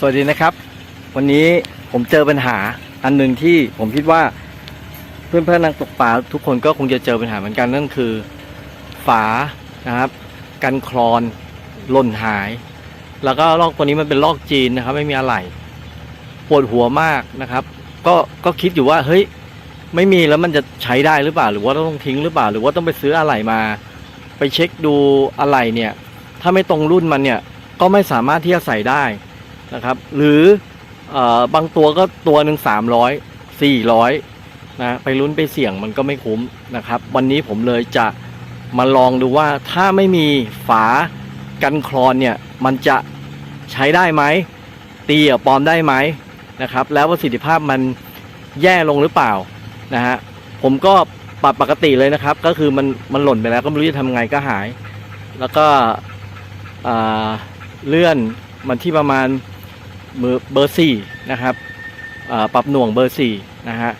สวัสดีนะครับ วันนี้ผมเจอปัญหาอันหนึ่งที่ผมคิดว่าเพื่อนเพื่อนนักตกปลาทุกคนก็คงจะเจอปัญหาเหมือนกันนั่นคือ ฝานะครับกันคลอนหล่นหาย แล้วก็ลอกตัวนี้มันเป็นลอกจีนนะครับ ไม่มีอะไรปวดหัวมากนะครับ ก็ก็คิดอยู่ว่าเฮ้ยไม่มีแล้วมันจะใช้ได้หรือเปล่า หรือว่าต้องทิ้งหรือเปล่า หรือว่าต้องไปซื้ออะไรมา ไปเช็คดูอะไรเนี่ย ถ้าไม่ตรงรุ่นมันเนี่ย ก็ไม่สามารถที่จะใส่ได้ นะครับ หรืออบางตัวก็ตัวหนึ่งสามร้อยสี่ร้อยนะไปลุ้นไปเสี่ยงมันก็ไม่คุ้มนะครับ วันนี้ผมเลยจะมาลองดูว่าถ้าไม่มีฝากันคลอนเนี่ยมันจะใช้ได้ไหมตีกับปลอมได้ไหมนะครับ แล้วประสิทธิภาพมันแย่ลงหรือเปล่านะฮะผมก็ปรับปกติเลยนะครับ ก็คือมันมันหล่นไปแล้วก็ไม่รู้จะทำไงก็หาย แล้วก็เลื่อนมันที่ประมาณ เบอร์เบอร์สี่นะครับปรับหน่วงเบอร์สี่นะฮะ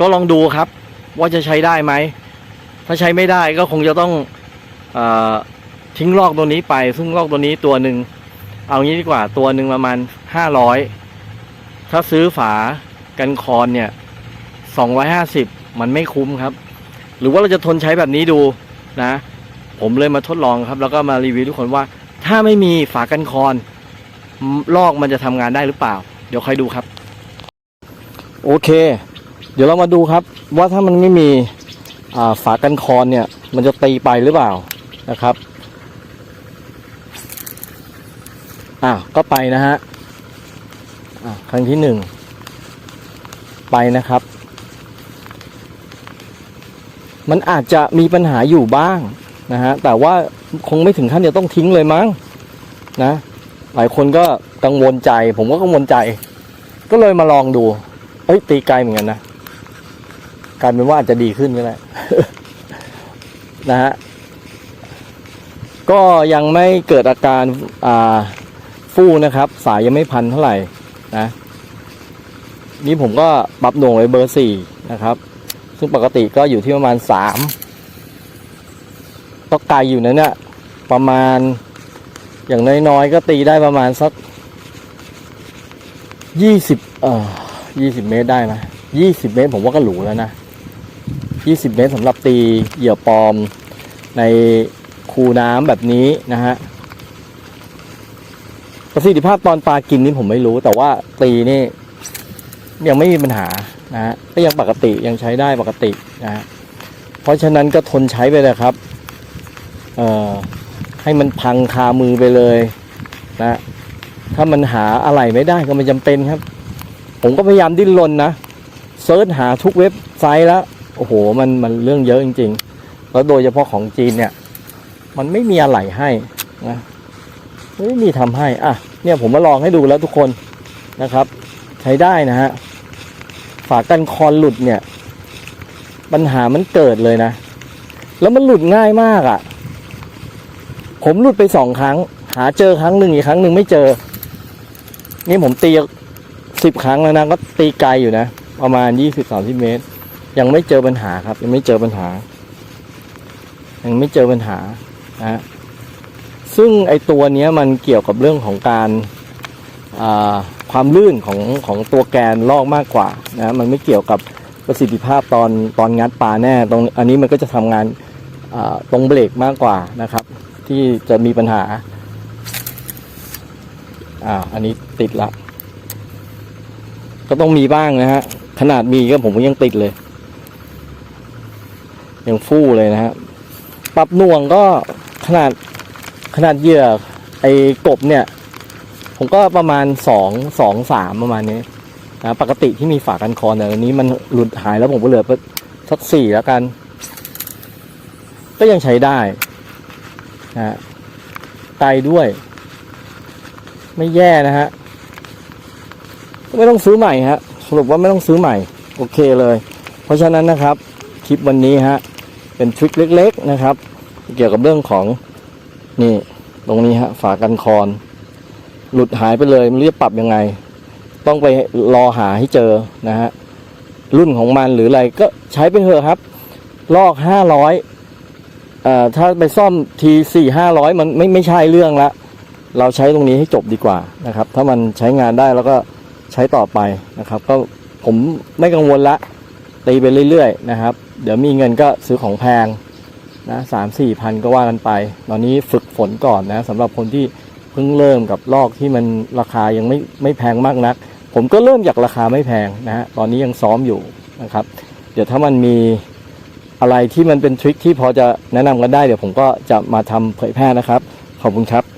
ก็ลองดูครับว่าจะใช้ได้ไหม ถ้าใช้ไม่ได้ก็คงจะต้องอทิ้งลอกตัวนี้ไป ซึ่งลอกตัวนี้ตัวหนึ่งเอางี้ดีกว่าตัวหนึ่งประมาณห้าร้อยถ้าซื้อฝากันคอนเนี่ยสองร้อยห้าสิบมันไม่คุ้มครับ หรือว่าเราจะทนใช้แบบนี้ดูนะ ผมเลยมาทดลองครับ แล้วก็มารีวิวทุกคนว่า ถ้าไม่มีฝากันคอน ลอกมันจะทำงานได้หรือเปล่า เดี๋ยวค่อยดูครับ โอเค เดี๋ยวเรามาดูครับ ว่าถ้ามันไม่มีฝากันคอนเนี่ย มันจะตีไปหรือเปล่านะครับอ่าก็ไปนะฮะอ่าครั้งที่หนึ่งไปนะครับ มันอาจจะมีปัญหาอยู่บ้างนะฮะแต่ว่าคงไม่ถึงขั้นจะต้องทิ้งเลยมั้งนะ หลายคนก็กังวลใจ ผมก็กังวลใจ ก็เลยมาลองดู เอ้ย ตีไกลเหมือนกันนะกลายเป็นว่าอาจจะดีขึ้นก็ได้นะฮะก็ยังไม่เกิดอาการอ่าฟู่นะครับ สายยังไม่พันเท่าไหร่นะนี่ผมก็ปรับหน่วงไว้เบอร์สี่นะครับ ซึ่งปกติก็อยู่ที่ประมาณสามก็ไกลอยู่นะเนี่ยประมาณ อย่างน้อยๆก็ตีได้ประมาณสักยี่สิบเอ่อยี่สิบเมตรได้ไหมยี่สิบเมตรผมว่าก็หรูแล้วนะยี่สิบเมตรสำหรับตีเหยื่อปลอมในคูน้ำแบบนี้นะฮะประสิทธิภาพตอนปลากินนี่ผมไม่รู้ แต่ว่าตีนี่ยังไม่มีปัญหานะฮะก็ยังปกติยังใช้ได้ปกตินะฮะเพราะฉะนั้นก็ทนใช้ไปเลยครับ เอ่อ ให้มันพังคามือไปเลยนะถ้ามันหาอะไรไม่ได้ก็ไม่จำเป็นครับ ผมก็พยายามดิ้นรนนะเซิร์ชหาทุกเว็บไซต์แล้วโอ้โหมันมันเรื่องเยอะจริง ๆ แล้วโดยเฉพาะของจีนเนี่ย มันไม่มีอะไรให้นะไม่มีทำให้อะเนี่ยผมมาลองให้ดูแล้วทุกคนนะครับ ใช้ได้นะฮะฝากันคอนหลุดเนี่ย ปัญหามันเกิดเลยนะ แล้วมันหลุดง่ายมากอะ ผมหลุดไปสองครั้ง หาเจอครั้งหนึ่งอีกครั้งหนึ่งไม่เจอ นี่ผมตีสิบครั้งแล้วนะก็ตีไกลอยู่นะ ประมาณยี่สิบสามสิบเมตร ยังไม่เจอปัญหาครับ ยังไม่เจอปัญหา ยังไม่เจอปัญหานะฮะซึ่งไอตัวเนี้ยมันเกี่ยวกับเรื่องของการาความลื่นของของตัวแกนลอกมากกว่านะมันไม่เกี่ยวกับประสิทธิภาพตอนตอนงัดปลาแน่ตรงอันนี้มันก็จะทำงานาตรงเบรกมากกว่านะครับ ที่จะมีปัญหาอ่าอันนี้ติดละ ก็ต้องมีบ้างนะฮะ ขนาดมีก็ผมก็ยังติดเลย ยังฟู่เลยนะฮะปรับหน่วงก็ขนาดขนาดเหยื่อไอ้กบเนี่ย ผมก็ประมาณสองสองสามประมาณนี้นะปกติที่มีฝากันคอเนี่ยอันนี้มันหลุดหายแล้วผมก็เหลือสักสี่แล้วกัน ก็ยังใช้ได้ นะฮะไกด้วย ไม่แย่นะฮะไม่ต้องซื้อใหม่ฮะสรุปว่าไม่ต้องซื้อใหม่ โอเคเลย เพราะฉะนั้นนะครับ คลิปวันนี้ฮะเป็นทริคเล็ก ๆนะครับ เกี่ยวกับเรื่องของนี่ตรงนี้ฮะฝากันคอน หลุดหายไปเลยไม่รู้จะปรับยังไง ต้องไปรอหาให้เจอนะฮะรุ่นของมันหรืออะไรก็ใช้ไปเถอะครับ ลอกห้าร้อย ถ้าไปซ่อมทีสี่ห้าร้อยมันไม่ไม่ใช่เรื่องละ เราใช้ตรงนี้ให้จบดีกว่านะครับ ถ้ามันใช้งานได้แล้วก็ใช้ต่อไปนะครับ ก็ผมไม่กังวลละตีไปเรื่อยๆนะครับ เดี๋ยวมีเงินก็ซื้อของแพงนะสามสี่พันก็ว่ากันไป ตอนนี้ฝึกฝนก่อนนะสำหรับคนที่เพิ่งเริ่มกับลอกที่มันราคายังไม่ไม่แพงมากนัก ผมก็เริ่มจากราคาไม่แพงนะฮะตอนนี้ยังซ้อมอยู่นะครับ เดี๋ยวถ้ามันมี อะไรที่มันเป็นทริคที่พอจะแนะนำกันได้เดี๋ยวผมก็จะมาทำเผยแพร่นะครับ ขอบคุณครับ